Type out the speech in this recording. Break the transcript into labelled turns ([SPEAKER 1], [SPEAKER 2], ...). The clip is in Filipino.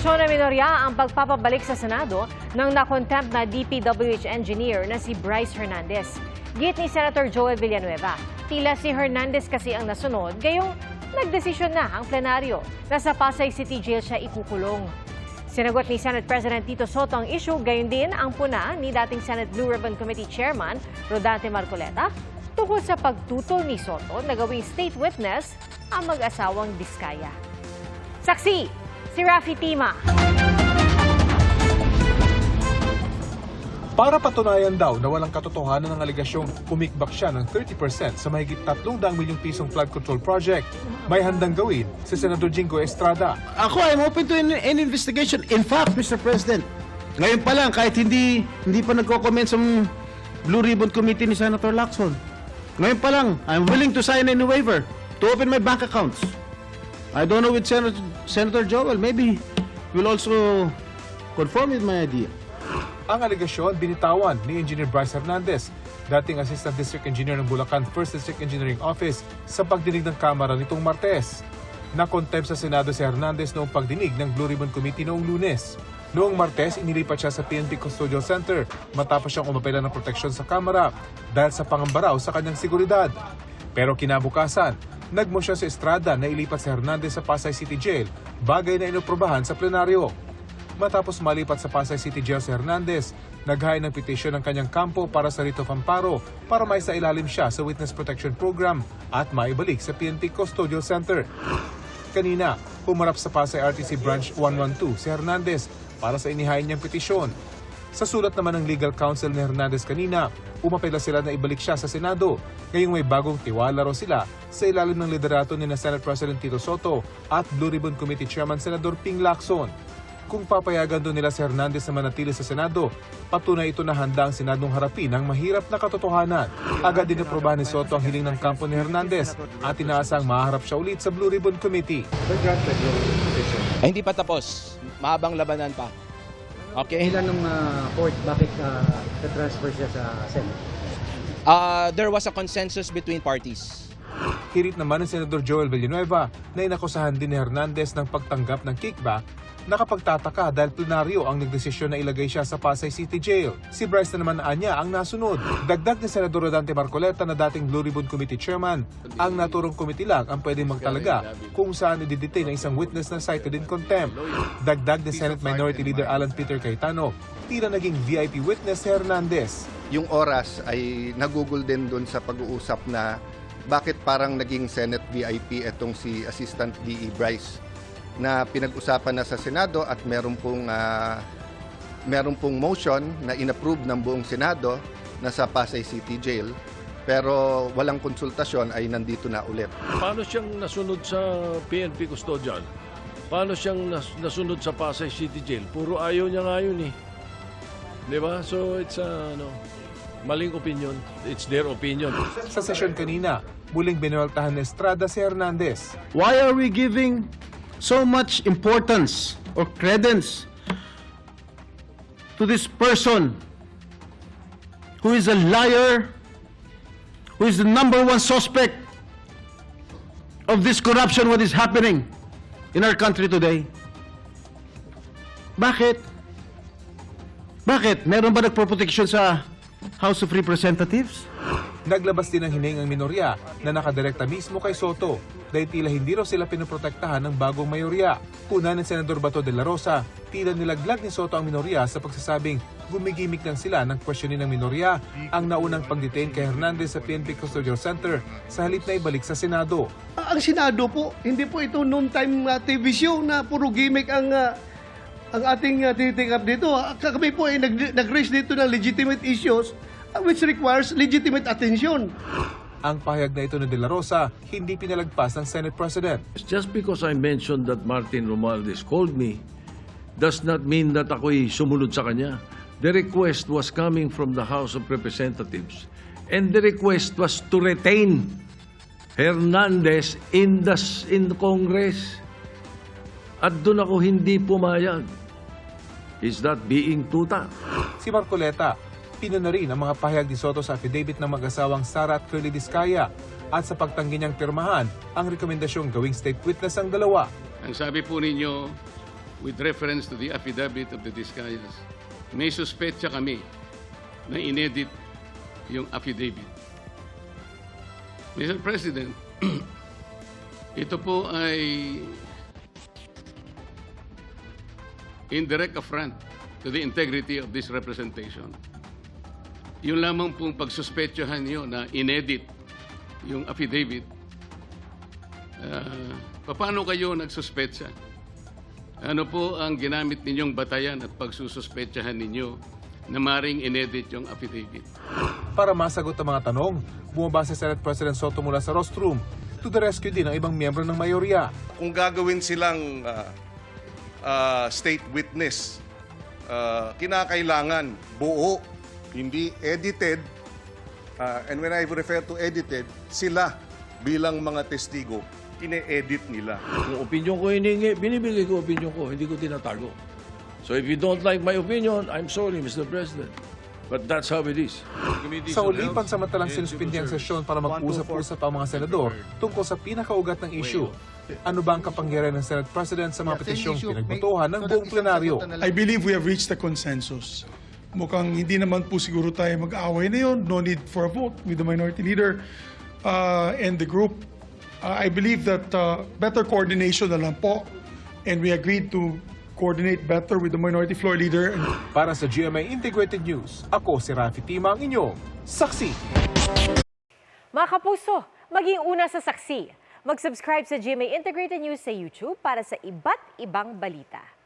[SPEAKER 1] Desisyon na minorya ang pagpapabalik sa Senado ng nakontempt na DPWH engineer na si Bryce Hernandez. Git ni Senator Joel Villanueva, tila si Hernandez kasi ang nasunod, gayong nagdesisyon na ang plenaryo na sa Pasay City Jail siya ikukulong. Sinagot ni Senate President Tito Soto ang issue, gayon din ang puna ni dating Senate Blue Ribbon Committee Chairman Rodante Marcoleta tungkol sa pagtutol ni Soto na gawing state witness ang mag-asawang Diskaya. Saksi, si Rafi Tima.
[SPEAKER 2] Para patunayan daw na walang katotohanan ng aligasyong pumikbak siya ng 30% sa mahigit 300 milyong pisong flood control project, may handang gawin si Senador Jingo Estrada.
[SPEAKER 3] Ako, I'm open to any, any investigation. In fact, Mr. President, ngayon pa lang, kahit hindi, hindi pa nagko-comment sa Blue Ribbon Committee ni Senator Lacson, ngayon pa lang, I'm willing to sign any waiver to open my bank accounts. I don't know with Senator, Senator Joel, maybe will also conform with my idea.
[SPEAKER 2] Ang aligasyon binitawan ni Engineer Bryce Hernandez, dating Assistant District Engineer ng Bulacan First District Engineering Office sa pagdinig ng Kamara nitong Martes. Nakontempt sa Senado si Hernandez noong pagdinig ng Blue Ribbon Committee noong lunes. Noong Martes, inilipat siya sa PNP Custodial Center matapos siyang umapela ng proteksyon sa Kamara dahil sa pangambaraw sa kanyang seguridad. Pero kinabukasan, nagmosyon sa Estrada na ilipat si Hernandez sa Pasay City Jail, bagay na inoprobahan sa plenaryo. Matapos malipat sa Pasay City Jail si Hernandez, naghain ng petisyon ng kanyang kampo para sa writ of amparo para may sa ilalim siya sa Witness Protection Program at maibalik sa PNP Custodial Center. Kanina, humarap sa Pasay RTC Branch 112 si Hernandez para sa inihain niyang petisyon. Sa sulat naman ng legal counsel ni Hernandez kanina, umapela sila na ibalik siya sa Senado. Ngayong may bagong tiwala raw sila sa ilalim ng liderato ni na Senate President Tito Soto at Blue Ribbon Committee Chairman Senador Ping Lacson. Kung papayagan doon nila si Hernandez na manatili sa Senado, patunay ito na handa ang Senadong harapin ang mahirap na katotohanan. Agad din aprobahan ni Soto ang hiling ng kampo ni Hernandez at inaasang maharap siya ulit sa Blue Ribbon Committee.
[SPEAKER 4] Ay, hindi pa tapos. Mahabang labanan pa. Okay?
[SPEAKER 5] Ilan ng ah, court, bakit uh, transfer siya sa Senate?
[SPEAKER 4] Uh, there was a consensus between parties.
[SPEAKER 2] Hirit naman ng Senador Joel Villanueva na inakusahan din ni Hernandez ng pagtanggap ng kickback nakapagtataka dahil plenaryo ang nagdesisyon na ilagay siya sa Pasay City Jail. Si Bryce na naman anya ang nasunod. Dagdag ni Senador Rodante Marcoleta na dating Blue Ribbon Committee Chairman, ang naturong lang ang pwedeng magtalaga kung saan i-detain ang isang witness na cited in contempt. Dagdag ni Senate Minority Leader Alan Peter Cayetano, tila naging VIP witness Hernandez.
[SPEAKER 6] yung oras ay nagugol din doon sa pag-uusap na bakit parang naging Senate VIP itong si Assistant DE Bryce na pinag-usapan na sa Senado at meron pong ah, meron pong motion na inapprove ng buong Senado na sa Pasay City Jail pero walang konsultasyon ay nandito na ulit.
[SPEAKER 7] Paano siyang nasunod sa PNP custodial? Paano siyang nas- nasunod sa Pasay City Jail? Puro ayaw niya nga yun eh. Di ba? So it's a, ano, maling opinion. It's their opinion.
[SPEAKER 2] Sa sesyon kanina, muling binueltahan ni Estrada si Hernandez.
[SPEAKER 3] Why are we giving so much importance or credence to this person who is a liar, who is the number one suspect of this corruption, what is happening in our country today? Bakit? Bakit? Meron ba nagproproteksyon sa House of Representatives?
[SPEAKER 2] Naglabas din ng hining ang minorya na nakadirekta mismo kay Soto dahil tila hindi raw sila pinoprotektahan ng bagong mayorya. Una ng Senador Bato de la Rosa, tila nilaglag ni Soto ang minorya sa pagsasabing gumigimik lang sila ng questionin ng minorya ang naunang pagdetain kay Hernandez sa PNP Custodial Center sa halip na ibalik sa Senado.
[SPEAKER 8] Ang Senado po, hindi po ito noon time uh, TV show na puro gimmick ang ah, ang ating uh, tinitik up dito. Ah, Kami po ay nag- nag-raise dito ng legitimate issues ah, which requires legitimate attention.
[SPEAKER 2] Ang pahayag na ito ni De La Rosa hindi pinalagpas ng Senate President.
[SPEAKER 7] Just because I mentioned that Martin Romualdez called me does not mean that ako'y sumunod sa kanya. The request was coming from the House of Representatives and the request was to retain Hernandez in the, in the Congress. At doon ako hindi pumayag. Is that being tuta?
[SPEAKER 2] Si Marcoleta, pinuna rin ang mga pahayag ni Soto sa affidavit ng mag-asawang Sara at Curly Discaya at sa pagtanggi niyang pirmahan ang rekomendasyong gawing state witness ang dalawa.
[SPEAKER 9] Ang sabi po ninyo, with reference to the affidavit of the Discayas, may suspetsa kami na inedit yung affidavit. Mr. President, ito po ay indirect affront to the integrity of this representation. Yung lamang pong pagsuspetsahan niyo na inedit yung affidavit, ah, paano kayo nagsuspetsa? Ano po ang ginamit ninyong batayan at pagsususpetsahan ninyo na maring inedit yung affidavit?
[SPEAKER 2] Para masagot ang mga tanong, bumaba si Senate President Soto mula sa rostrum to the rescue din ng ibang miyembro ng mayorya.
[SPEAKER 10] kung gagawin silang ah, ah, state witness, ah, kinakailangan buo, hindi edited. Ah, and when I refer to edited, sila bilang mga testigo, ine-edit nila.
[SPEAKER 7] Kung opinion ko hiningi, binibigay ko opinion ko, hindi ko tinatago. So if you don't like my opinion, I'm sorry, Mr. President. But that's how it is.
[SPEAKER 2] Sa uli, pansamantalang sinuspindi ang sesyon para mag-usap-usap ang mga senador tungkol sa pinakaugat ng issue. Ano ba ang kapangyarihan ng Senate President sa mga petisyong pinagbotohan ng buong plenaryo?
[SPEAKER 11] I believe we have reached a consensus. Mukhang hindi naman po siguro tayo mag-away na yun. No need for a vote with the minority leader uh, and the group. Uh, I believe that uh, better coordination na lang po. And we agreed to coordinate better with the minority floor leader.
[SPEAKER 2] Para sa GMA Integrated News, ako si Rafi Tima, ang inyong saksi.
[SPEAKER 1] Mga kapuso, maging una sa saksi. Mag-subscribe sa GMA Integrated News sa YouTube para sa iba't ibang balita.